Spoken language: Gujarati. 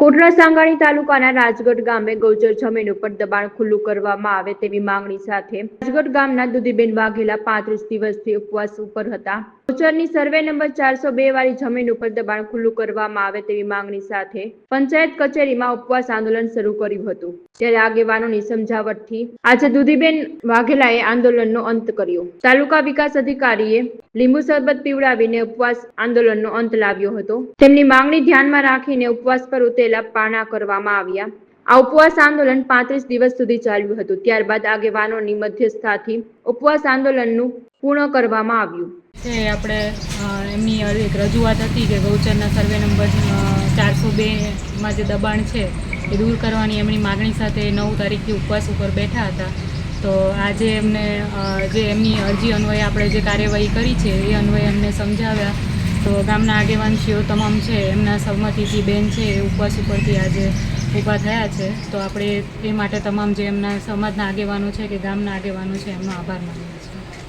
કોટડા સાંગાણી તાલુકાના રાજગઢ ગામે ગૌચર જમીન ઉપર દબાણ ખુલ્લું કરવામાં આવે તેવી માંગણી સાથે રાજગઢ ગામના દુધીબેન વાઘેલા પાંત્રીસ દિવસથી ઉપવાસ ઉપર હતા. ગૌચરની સર્વે નંબર ચારસો બે વાળી જમીન ઉપર દબાણ ખુલ્લું કરવામાં આવે તેવી માંગણી સાથે પંચાયત કચેરીમાં ઉપવાસ આંદોલન શરૂ કર્યું હતું. ત્યારે આગેવાનોની સમજાવટથી આજે દુધીબેન વાઘેલાએ આંદોલનનો અંત કર્યો. તાલુકા વિકાસ અધિકારીએ લીંબુ શરબત પીવડાવીને ઉપવાસ આંદોલનનો અંત લાવ્યો હતો. તેમની માંગણી ધ્યાનમાં રાખીને ઉપવાસ પર ઉતેલા પારણા કરવામાં આવ્યા. આ ઉપવાસ આંદોલન પાંત્રીસ દિવસ સુધી ચાલ્યું હતું. ત્યારબાદ આગેવાનોની મધ્યસ્થાથી ઉપવાસ આંદોલનનું પૂર્ણ કરવામાં આવ્યું. છે આપણે એમની એક રજૂઆત હતી કે ગૌચરના સર્વે નંબર ચારસો બેમાં જે દબાણ છે એ દૂર કરવાની એમની માગણી સાથે નવ તારીખથી ઉપવાસ ઉપર બેઠા હતા. તો આજે એમને જે એમની અરજી અન્વયે આપણે જે કાર્યવાહી કરી છે એ અન્વયે એમને સમજાવ્યા. તો ગામના આગેવાનશીઓ તમામ છે, એમના સહમતિથી બેન છે, એ ઉપવાસ ઉપરથી આજે ઊભા થયા છે. તો આપણે એ માટે તમામ જે એમના સમાજના આગેવાનો છે કે ગામના આગેવાનો છે, એમનો આભાર માનીએ છીએ.